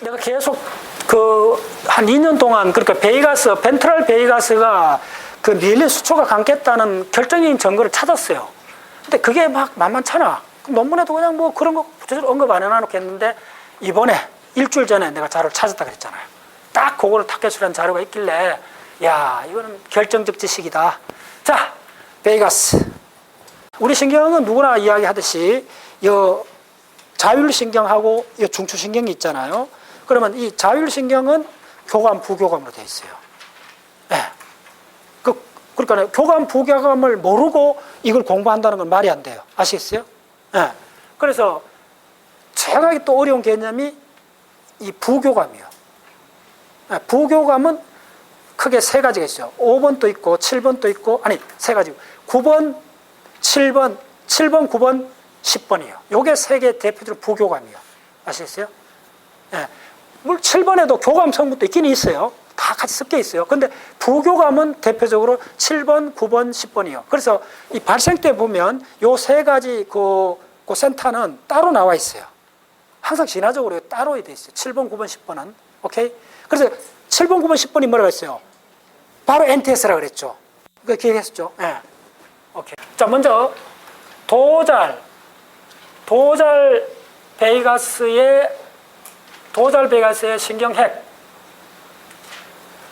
내가 계속 그 한 2년 동안 그러니까 베이가스 벤트럴 베이가스가 그 미엘린 수초가 감겠다는 결정적인 증거를 찾았어요. 근데 그게 막 만만찮아. 논문에도 그냥 뭐 그런 거 구체적으로 언급 안 해놔놓겠는데 이번에 일주일 전에 내가 자료를 찾았다 그랬잖아요. 딱 그거를 탁해수라는 자료가 있길래 야 이거는 결정적 지식이다. 자 베이가스 우리 신경은 누구나 이야기하듯이 요 자율신경하고 이 중추신경이 있잖아요. 그러면 이 자율신경은 교감, 부교감으로 되어 있어요. 예. 그, 그러니까 교감, 부교감을 모르고 이걸 공부한다는 건 말이 안 돼요. 아시겠어요? 예. 그래서 최악하게 또 어려운 개념이 이 부교감이요. 예, 부교감은 크게 세 가지가 있어요. 5번도 있고, 7번도 있고, 아니, 세 가지. 9번, 7번, 7번, 9번, 10번이에요. 요게 세 개 대표적으로 부교감이요. 아시겠어요? 예. 물 7번에도 교감 성분도 있긴 있어요. 다 같이 섞여 있어요. 근데 부교감은 대표적으로 7번, 9번, 10번이요. 그래서 이 발생 때 보면 요 세 가지 그, 그 센터는 따로 나와 있어요. 항상 진화적으로 따로 돼 있어요. 7번, 9번, 10번은. 오케이? 그래서 7번, 9번, 10번이 뭐라고 했어요? 바로 NTS라 그랬죠. 그 기억했었죠? 예. 오케이. 자, 먼저 도잘, 도잘 베이가스의 도잘 베이가스의 신경핵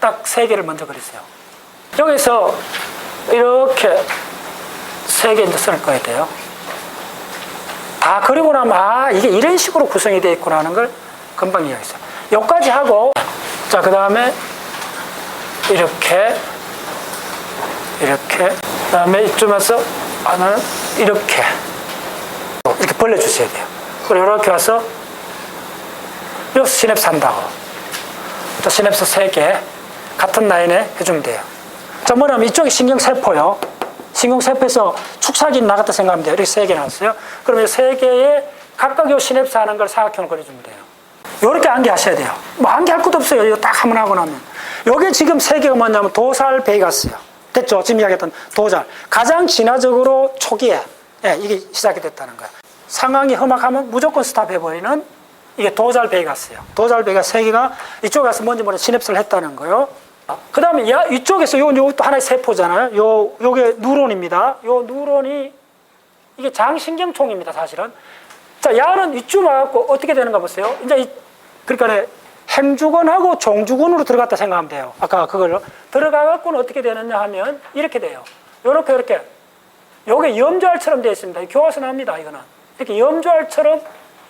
딱 세 개를 먼저 그렸어요. 여기서 이렇게 세 개 이제 쓸 거야 돼요. 다 그리고 나면 아 이게 이런 식으로 구성이 되어 있구나 하는 걸 금방 이해했어요. 여기까지 하고 자 그 다음에 이렇게 이렇게 그 다음에 이쯤에서 하나는 이렇게 이렇게 벌려주셔야 돼요. 그리고 이렇게 와서 여기서 시냅스 한다고. 또 시냅스 3개 같은 라인에 해주면 돼요. 자, 뭐냐면 이쪽이 신경세포요. 신경세포에서 축사기 나갔다 생각하면 돼요. 이렇게 3개 나왔어요. 그러면 3개에 각각 요 시냅스 하는 걸 사각형을 그려주면 돼요. 요렇게 암기하셔야 돼요. 뭐 암기할 것도 없어요. 이거 딱 한번 하고 나면. 요게 지금 세 개가 뭐냐면 도살 베이가스요. 됐죠? 지금 이야기했던 도잘. 가장 진화적으로 초기에 예, 이게 시작이 됐다는 거예요. 상황이 험악하면 무조건 스탑해버리는 이게 도잘 베이가스예요. 도잘 베이가스 세 개가 이쪽에 가서 뭔지 모르는 시냅스를 했다는 거예요. 그 다음에 이쪽에서 요, 요또 하나의 세포잖아요. 요, 요게 누론입니다. 요 누론이 이게 장신경총입니다, 사실은. 자, 야는 이쯤 와갖고 어떻게 되는가 보세요. 이제 이, 그러니까 행주건하고 종주건으로 들어갔다 생각하면 돼요. 아까 그걸 들어가갖고는 어떻게 되느냐 하면 이렇게 돼요. 요렇게, 요렇게. 요게 염좌알처럼 되어 있습니다. 교과서 나옵니다, 이거는. 이렇게 염좌알처럼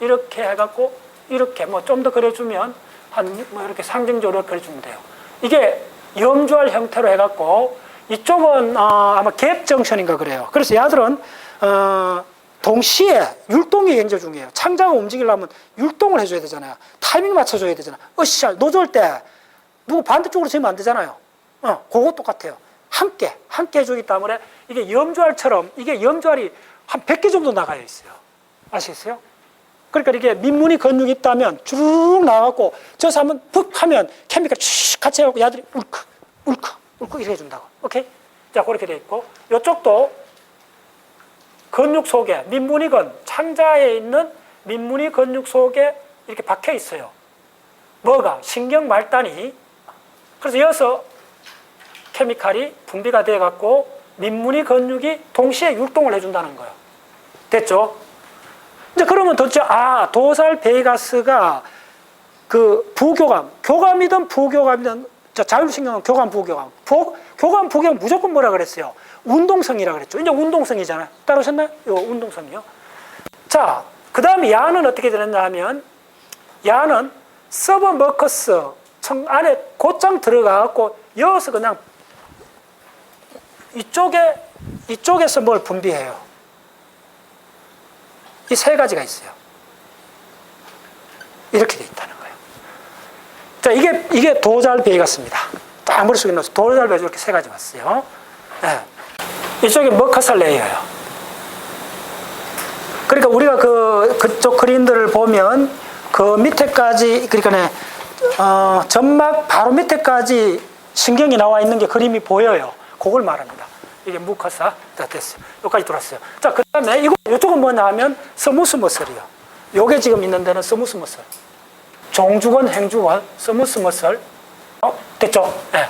이렇게 해갖고 이렇게 뭐 좀 더 그려주면 한 뭐 이렇게 상징적으로 그려주면 돼요. 이게 염좌알 형태로 해갖고 이쪽은 어, 아마 갭 정션인가 그래요. 그래서 야들은 어, 동시에 율동이 굉장히 중요해요. 창자가 움직이려면 율동을 해줘야 되잖아요. 타이밍 맞춰줘야 되잖아요. 으쌰, 노조할 때 누구 반대쪽으로 지면 안 되잖아요. 어, 그거 똑같아요. 함께, 함께 해주기 때문에 이게 염좌알처럼 이게 염좌알이 한 100개 정도 나가 있어요. 아시겠어요? 그러니까 이게 민문이 근육이 있다면 쭉 나가고 저서 한번 푹 하면 케미컬 쭉 같이 해갖고 야들이 울컥, 울컥, 울컥 이렇게 해준다고. 오케이? 자, 그렇게 돼 있고 이쪽도 근육 속에 민문이근 창자에 있는 민문이 근육 속에 이렇게 박혀 있어요. 뭐가 신경 말단이 그래서 여기서 케미칼이 분비가 돼 갖고 민문이 근육이 동시에 율동을 해준다는 거예요. 됐죠? 이제 그러면 도대체 아 도살 베이가스가 그 부교감, 교감이든 부교감이든 자, 자율신경은 교감, 부교감. 부, 교감, 부교감 무조건 뭐라 그랬어요? 운동성이라 그랬죠. 이제 운동성이잖아요. 따르셨나요? 요 운동성이요. 자, 그 다음에 야는 어떻게 되느냐 하면 야는 서버머커스 청 안에 곧장 들어가갖고 여기서 그냥 이쪽에 이쪽에서 뭘 분비해요. 이 세 가지가 있어요. 이렇게 돼 있다는 거예요. 자, 이게 이게 도잘 베이가스입니다. 딱 머릿속에 넣어서 도잘 베이가스 이렇게 세 가지 왔어요. 네. 이쪽에 머커살 레이어예요. 그러니까 우리가 그 그쪽 그림들을 보면 그 밑에까지 그러니까 어, 점막 바로 밑에까지 신경이 나와 있는 게 그림이 보여요. 그걸 말합니다. 이게 무커사 다 됐어요. 여기까지 들어왔어요. 자, 그 다음에 이거 이쪽은 뭐냐 하면 스무스 머슬이요. 요게 지금 있는 데는 스무스 머슬. 종주건, 행주건, 스무스 머슬. 어, 됐죠? 예.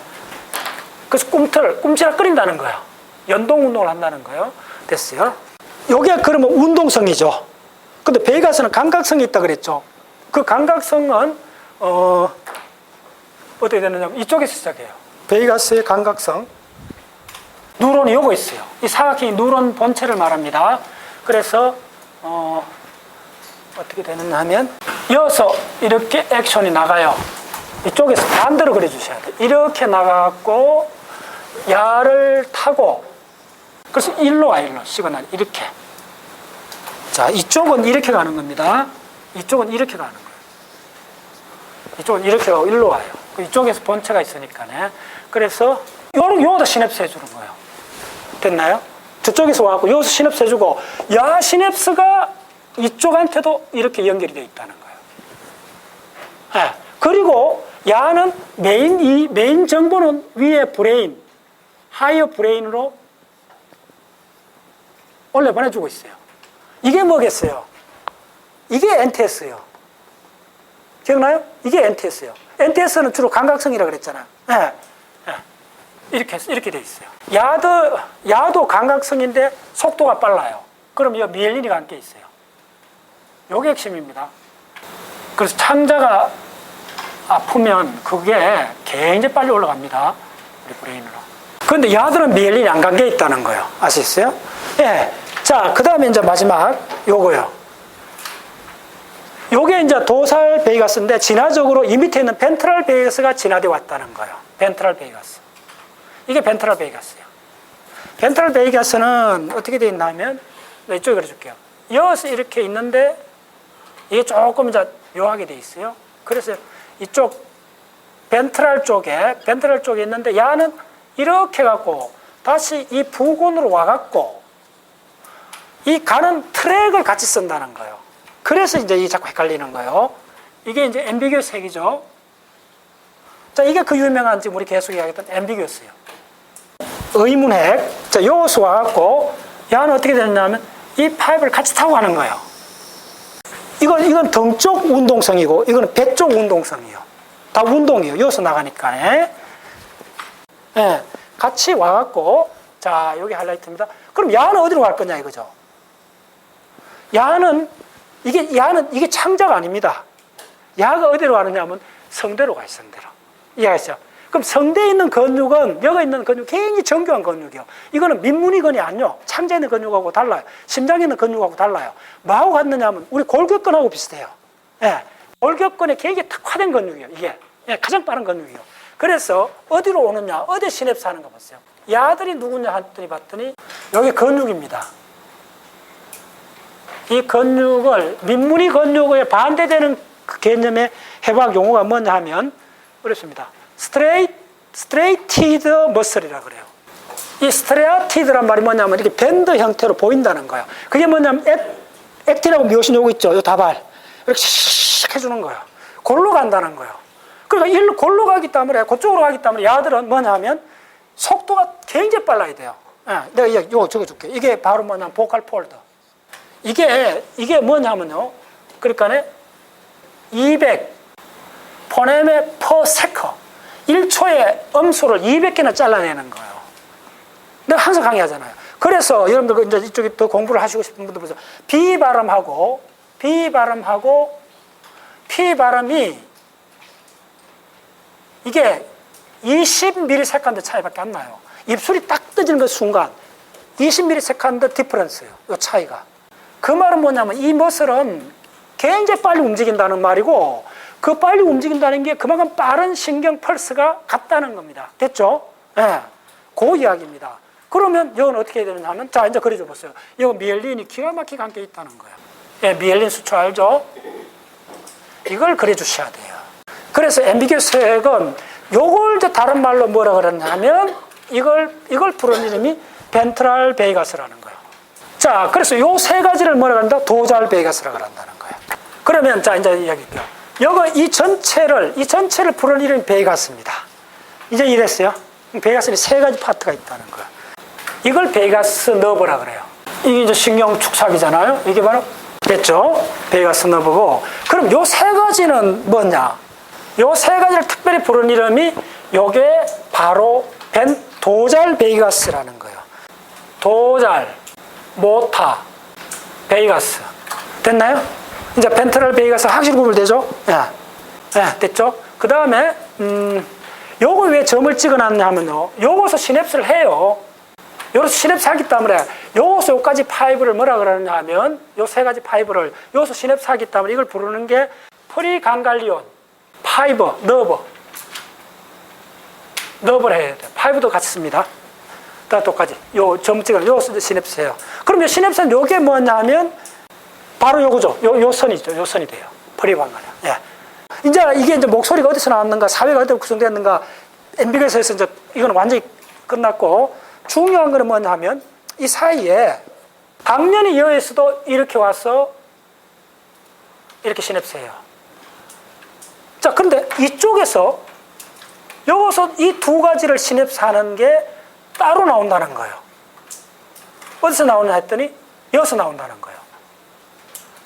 그래서 꿈틀, 꿈치락거린다는 거예요. 연동 운동을 한다는 거예요. 됐어요. 요게 그러면 운동성이죠. 근데 베이가스는 감각성이 있다 그랬죠. 그 감각성은 어 어떻게 되느냐면 이쪽에서 시작해요. 베이가스의 감각성. 누런이 요거 있어요. 이 사각형이 누런 본체를 말합니다. 그래서 어 어떻게 되느냐 하면 이어서 이렇게 액션이 나가요. 이쪽에서 반대로 그려주셔야 돼요. 이렇게 나가고 야를 타고 그래서 일로 와 일로 시그널 이렇게 자 이쪽은 이렇게 가는 겁니다. 이쪽은 이렇게 가는 거예요. 이쪽은 이렇게 가고 일로 와요. 이쪽에서 본체가 있으니까네. 그래서 요런 요도 시냅스 해주는 거예요. 됐나요? 저쪽에서 와갖고 여기서 시냅스 해주고 야 시냅스가 이쪽한테도 이렇게 연결이 되어 있다는 거예요. 예. 그리고 야는 메인 이 메인 정보는 위에 브레인 하이어 브레인으로 올려 보내주고 있어요. 이게 뭐겠어요? 이게 NTS예요. 기억나요? 이게 NTS예요. NTS는 주로 감각성이라 그랬잖아. 예. 예. 이렇게 이렇게 돼 있어요. 야도 야도 감각성인데 속도가 빨라요. 그럼 이 미엘린이 함께 있어요. 요게 핵심입니다. 그래서 창자가 아프면 그게 굉장히 빨리 올라갑니다. 우리 브레인으로. 그런데 야들은 미엘린이 안간게 있다는 거예요. 아시겠어요? 예. 자, 그 다음에 이제 마지막 요거요. 요게 이제 도살 베이가스인데 진화적으로 이 밑에 있는 벤트럴 베이가스가 진화돼 왔다는 거예요. 벤트럴 베이가스. 이게 벤트럴 베이가스예요. 벤트럴 베이가스는 어떻게 되어 있냐면 네, 이쪽에 그려줄게요. 여기서 이렇게 있는데 이게 조금 이제 묘하게 돼 있어요. 그래서 이쪽 벤트럴 쪽에 벤트럴 쪽에 있는데 야는 이렇게 갖고 다시 이 부근으로 와갖고 이 가는 트랙을 같이 쓴다는 거예요. 그래서 이제 이 자꾸 헷갈리는 거예요. 이게 이제 엠비규스 핵이죠. 자, 이게 그 유명한 지금 우리 계속 이야기했던 엠비규스예요. 의문핵. 자, 요수 와갖고 야는 어떻게 되냐면 이 파이프를 같이 타고 가는 거예요. 이건 이건 등 쪽 운동성이고 이거는 배 쪽 운동성이요. 다 운동이에요. 여기서 나가니까. 예. 예. 같이 와갖고 자 여기 하이라이트입니다. 그럼 야는 어디로 갈 거냐 이거죠. 야는 이게 야는 이게 창자가 아닙니다. 야가 어디로 가느냐면 성대로 가요. 성대로. 이해하시죠? 그럼 성대에 있는 근육은 여기 있는 근육 굉장히 정교한 근육이요. 이거는 민문이근이 아니요. 창자에 있는 근육하고 달라요. 심장에 있는 근육하고 달라요. 뭐하고 같느냐면 우리 골격근하고 비슷해요. 예. 골격근에 굉장히 특화된 근육이에요. 이게 예, 가장 빠른 근육이요. 그래서 어디로 오느냐, 어디 시냅스 하는 거 보세요. 야들이 누구냐 했더니 봤더니 여기 근육입니다. 이 근육을 민문이 근육에 반대되는 그 개념의 해박 용어가 뭐냐 하면 스트레이트 스트레이티드 머슬이라 그래요. 이 스트레아티드란 말이 뭐냐면 이렇게 밴드 형태로 보인다는 거예요. 그게 뭐냐면 액, 액티라고 미오신 요거 있죠. 요 다발 이렇게 씩 해주는 거예요. 골로 간다는 거예요. 그러니까 일로 골로 가기 때문에 그쪽으로 가기 때문에 야들은 뭐냐면 속도가 굉장히 빨라야 돼요. 예, 내가 요거 적어줄게. 이게 바로 뭐냐면 보컬 폴더. 이게 이게 뭐냐면요. 그러니까 200 포네메 퍼 세커 1초에 음수를 200개나 잘라내는 거예요. 내가 항상 강의하잖아요. 그래서 여러분들 그 이제 이쪽에 더 공부를 하시고 싶은 분들 보세요. B 발음하고 B 발음하고 P 발음이 이게 20ms 차이밖에 안 나요. 입술이 딱 떠지는 그 순간 20ms 디퍼런스예요. 이 차이가. 그 말은 뭐냐면 이 머슬은 굉장히 빨리 움직인다는 말이고 그 빨리 움직인다는 게 그만큼 빠른 신경 펄스가 같다는 겁니다. 됐죠? 예. 네. 그 이야기입니다. 그러면 이건 어떻게 해야 되느냐 하면 자 이제 그려줘 보세요. 이거 미엘린이 기가 막히게 함께 있다는 거예요. 예, 미엘린 수초 알죠? 이걸 그려주셔야 돼요. 그래서 엠비규스 핵은 요걸 이제 다른 말로 뭐라 그러냐면 이걸 이걸 부른 이름이 벤트랄 베이가스라는 거예요. 자, 그래서 요 세 가지를 뭐라 그런다? 도잘 베이가스라 그런다는 거예요. 그러면 자 이제 이야기할게요. 여기 이 전체를 이 전체를 부른 이름이 베이가스입니다. 이제 이랬어요. 베이가스는 세 가지 파트가 있다는 거예요. 이걸 베이가스 너브라 그래요. 이게 이제 신경 축삭이잖아요. 이게 바로 됐죠? 베이가스 너브고. 그럼 요 세 가지는 뭐냐? 요 세 가지를 특별히 부른 이름이 요게 바로 벤 도잘 베이가스라는 거예요. 도잘, 모타, 베이가스. 됐나요? 이제 벤트럴 베이가스 확실히 구분되죠? 예. 예, 됐죠? 그 다음에, 음, 요걸 왜 점을 찍어 놨냐 하면요. 요것서 시냅스를 해요. 요것서 시냅스 하기 때문에 요것서 요까지 파이브를 뭐라 그러느냐 하면 요 세 가지 파이브를 요것서 시냅스 하기 때문에 이걸 부르는 게 프리강갈리온, 파이버, 너버. 너버를 해야 돼요. 파이브도 같이 씁니다. 다 똑같이. 요 점 찍어, 요 시냅스예요. 그럼 요 시냅스는 요게 뭐냐 하면 바로 요거죠. 요, 요 선이죠. 요 선이 돼요. 프리강갈리온. 예. 이제 이게 이제 목소리가 어디서 나왔는가, 사회가 어디서 구성됐는가, 엠비그에서 이제 이거는 완전히 끝났고, 중요한 거는 뭐냐 하면, 이 사이에 당연히 여에서도 이렇게 와서 이렇게 시냅스해요. 자, 근데 이쪽에서 여기서 이 두 가지를 시냅스하는 게 따로 나온다는 거예요. 어디서 나오냐 했더니 여기서 나온다는 거예요.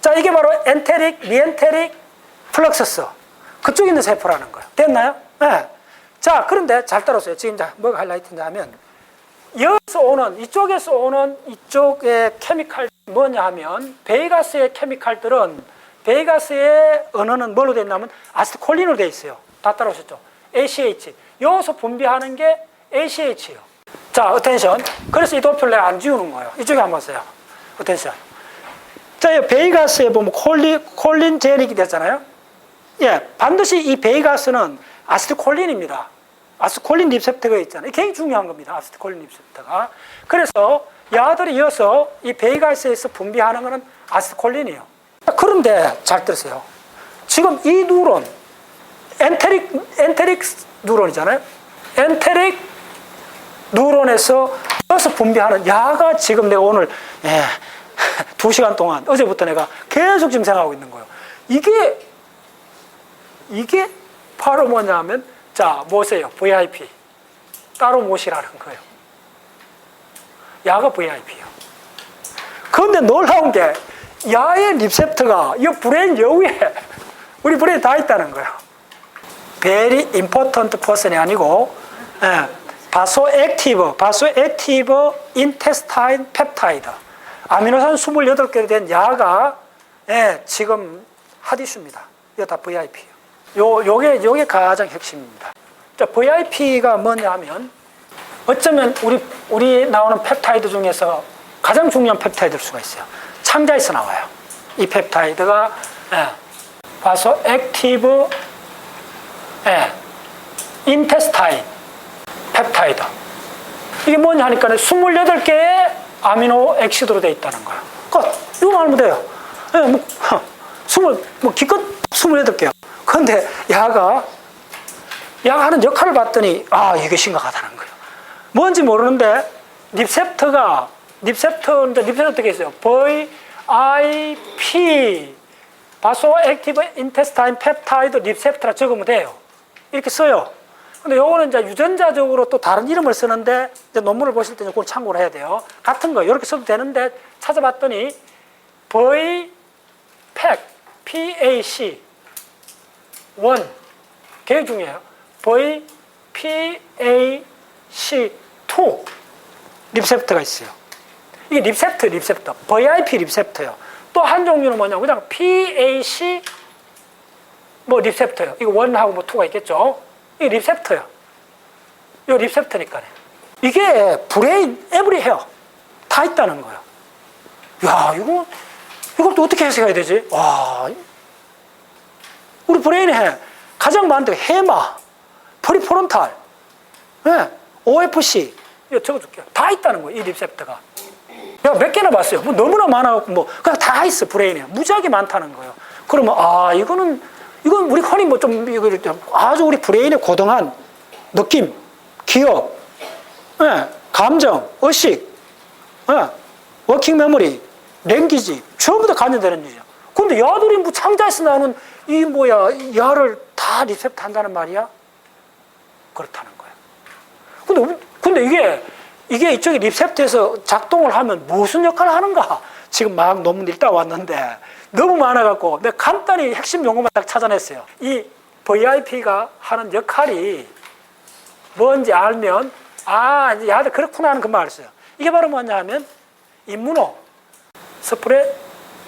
자, 이게 바로 엔테릭, 미엔테릭, 플럭서스. 그쪽에 있는 세포라는 거예요. 됐나요? 네. 자, 그런데 잘 따라오세요. 지금 자, 뭐가 하이라이트냐 하면, 여기서 오는, 이쪽에서 오는 이쪽의 케미칼 뭐냐 하면, 베이가스의 케미칼들은, 베이가스의 언어는 뭘로 되어 있냐면, 아스콜린으로 되어 있어요. 다 따라오셨죠? ACH. 여기서 분비하는 게 ACH예요. 자, 어텐션. 그래서 이 도표를 안 지우는 거예요. 이쪽에 한번 보세요. 어텐션. 자, 이 베이가스에 보면 콜린, 콜린 제닉이 됐잖아요. 예, 반드시 이 베이가스는 아스티콜린입니다. 아스티콜린 리셉터가 있잖아요. 굉장히 중요한 겁니다. 아스티콜린 리셉터가. 그래서 야들이 이어서 이 베이가스에서 분비하는 것은 아스티콜린이에요. 그런데 잘 들으세요. 지금 이 뉴런, 엔테릭, 엔테릭 뉴런이잖아요. 엔테릭 뉴런에서 이어서 분비하는 야가 지금 내가 오늘 예, 두 시간 동안 어제부터 내가 계속 지금 생각하고 있는 거예요. 이게 이게 바로 뭐냐면 자 뭐세요? VIP 따로 모시라는 거예요. 야가 VIP요. 그런데 놀라운 게 야의 리셉터가 이 브레인 여우에 우리 브레인 다 있다는 거예요. very important person이 아니고 예, 바소 액티브, 바소 액티브 인테스타인 펩타이드 아미노산 28개로 된 야가 예, 지금 핫이슈입니다. 이거 다 VIP예요. 요, 요게, 요게 가장 핵심입니다. 자, VIP가 뭐냐 하면, 어쩌면 우리, 우리 나오는 펩타이드 중에서 가장 중요한 펩타이드일 수가 있어요. 창자에서 나와요. 이 펩타이드가, 예, 바소 액티브, 예, 인테스타인 펩타이드. 이게 뭐냐 하니까 28개의 아미노 액시드로 되어 있다는 거예요. 끝. 이거 알면 돼요. 예, 뭐, 스물, 뭐, 기껏 28개요. 그런데 야가, 야가 하는 역할을 봤더니, 아, 이게 심각하다는 거예요. 뭔지 모르는데, 립셉터가, 립셉터인데, 립셉터 어떻게 있어요? VIP, 바소 액티브 인테스타인 펩타이드 립셉터라 적으면 돼요. 이렇게 써요. 근데 요거는 이제 유전자적으로 또 다른 이름을 쓰는데, 이제 논문을 보실 때는 그걸 참고를 해야 돼요. 같은 거, 이렇게 써도 되는데, 찾아봤더니, V, PAC, PAC, 원 굉장히 중요해요. V, PAC, 2 립셉터가 있어요. 이게 립셉터, 립셉터, VIP 립셉터요. 또 한 종류는 뭐냐, 그냥 PAC 뭐 립셉터요. 이거 원하고 뭐 투가 있겠죠. 이게 립셉터요. 이거 립셉터니까요. 이게 브레인 에브리 헤어 다 있다는 거예요. 야, 이거 이걸 또 어떻게 해석해야 되지? 와, 우리 브레인에 가장 많은 게 해마, 프리프론탈, 네, OFC 이거 적어줄게요. 다 있다는 거예요. 이 립셉터가. 내가 몇 개나 봤어요. 뭐 너무나 많아갖고 뭐 그냥 다 있어 브레인에 무지하게 많다는 거예요. 그러면 아 이거는 이건 우리 흔히 뭐좀 이거 아주 우리 브레인에 고등한 느낌, 기억, 네, 감정, 의식, 네, 워킹 메모리, 랭귀지 전부 다 관련되는 일이죠. 근데 야들이 뭐 창자에서 나오는 이 뭐야 야를 다 리셉트 한다는 말이야? 그렇다는 거예요. 근데 근데 이게 이게 이쪽에 리셉트에서 작동을 하면 무슨 역할을 하는가? 지금 막 논문 읽다 왔는데 너무 많아갖고 내가 간단히 핵심 용어만 딱 찾아냈어요. 이 VIP가 하는 역할이 뭔지 알면 아 야들 그렇구나 하는 그말 알았어요. 이게 바로 뭐냐 하면 임무노 스프레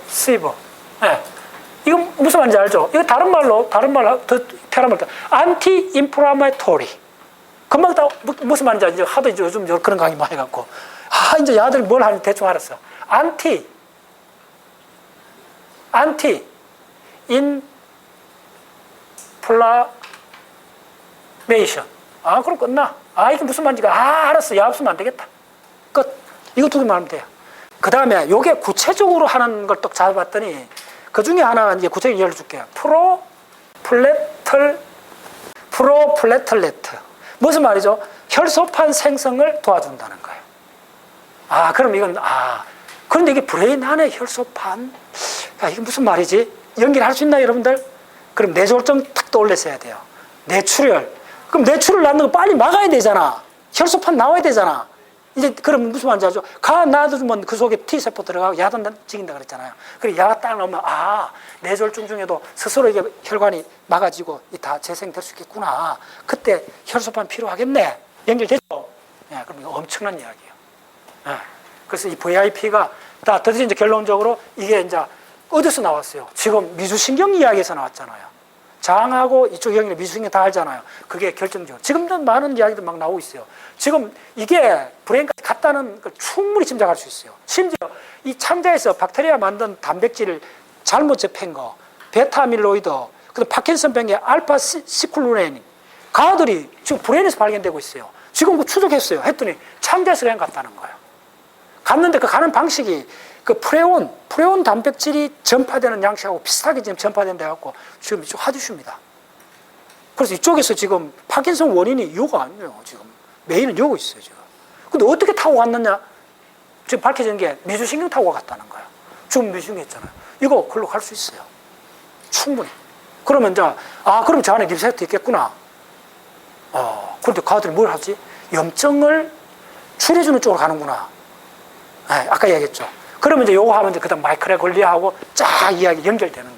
시버. 예. 이거 무슨 말인지 알죠? 이거 다른 말로 다른 말로 더 편한 말로 안티 인프라마토리. 금방 다 무- 무슨 말인지 알죠? 하도 이제 요즘 그런 강의 많이 갖고 아 이제 야들이 뭘 하는지 대충 알았어. 안티 인 플라메이션. 아, 그럼 끝나. 아, 이게 무슨 말인지, 아, 알았어. 야, 없으면 안 되겠다. 끝. 이거 두 개만 하면 돼요. 그 다음에 요게 구체적으로 하는 걸 또 잡아봤더니 그 중에 하나 이제 구체적으로 예를 줄게요. 프로 플레틀, 프로 플레틀레트. 무슨 말이죠? 혈소판 생성을 도와준다는 거예요. 아, 그럼 이건, 아, 그런데 이게 브레인 안에 혈소판? 야, 이게 무슨 말이지? 연기를 할 수 있나, 여러분들? 그럼 뇌졸점 탁 떠올렸어야 돼요. 뇌출혈. 그럼 뇌출혈 낳는 거 빨리 막아야 되잖아. 혈소판 나와야 되잖아. 이제 그럼 무슨 말인지 알죠? 가 놔두면 그 속에 T세포 들어가고 야도 찍인다 그랬잖아요. 그래 야가 딱 나오면 아 뇌졸중 중에도 스스로 이게 혈관이 막아지고 이다 재생될 수 있겠구나. 그때 혈소판 필요하겠네. 연결됐죠? 예, 그럼 이거 엄청난 이야기예요. 예. 그래서 이 VIP가 다 드디어 이제 결론적으로 이게 이제 어디서 나왔어요? 지금 미주신경 이야기에서 나왔잖아요. 장하고 이쪽 형이 미주신경 다 알잖아요. 그게 결정적. 지금도 많은 이야기들 막 나오고 있어요. 지금 이게 브레인까지 갔다는 걸 충분히 짐작할 수 있어요. 심지어 이 창자에서 박테리아 만든 단백질을 잘못 접한 거, 베타밀로이드, 그다음 파킨슨병의 알파 시- 시클루렌, 가들이 지금 브레인에서 발견되고 있어요. 지금 그 추적했어요. 했더니 창자에서 그냥 갔다는 거예요. 갔는데 그 가는 방식이 그 프레온, 프레온 단백질이 전파되는 양식하고 비슷하게 지금 전파된다 해갖고 지금 이쪽 하두슈입니다. 그래서 이쪽에서 지금 파킨슨 원인이 요가 아니에요, 지금. 메인은 요고 있어요, 지금. 근데 어떻게 타고 갔느냐? 지금 밝혀진 게 미주신경 타고 갔다는 거예요. 지금 미주신경 했잖아요. 이거 글로 갈 수 있어요. 충분히. 그러면 이제, 아, 그럼 저 안에 리셋도 있겠구나. 어, 그런데 가들이 뭘 하지? 염증을 줄여주는 쪽으로 가는구나. 예, 아까 얘기했죠. 그러면 이제 요거 하면 이제 그다음 마이크레 권리하고 쫙 이야기 연결되는 거예요.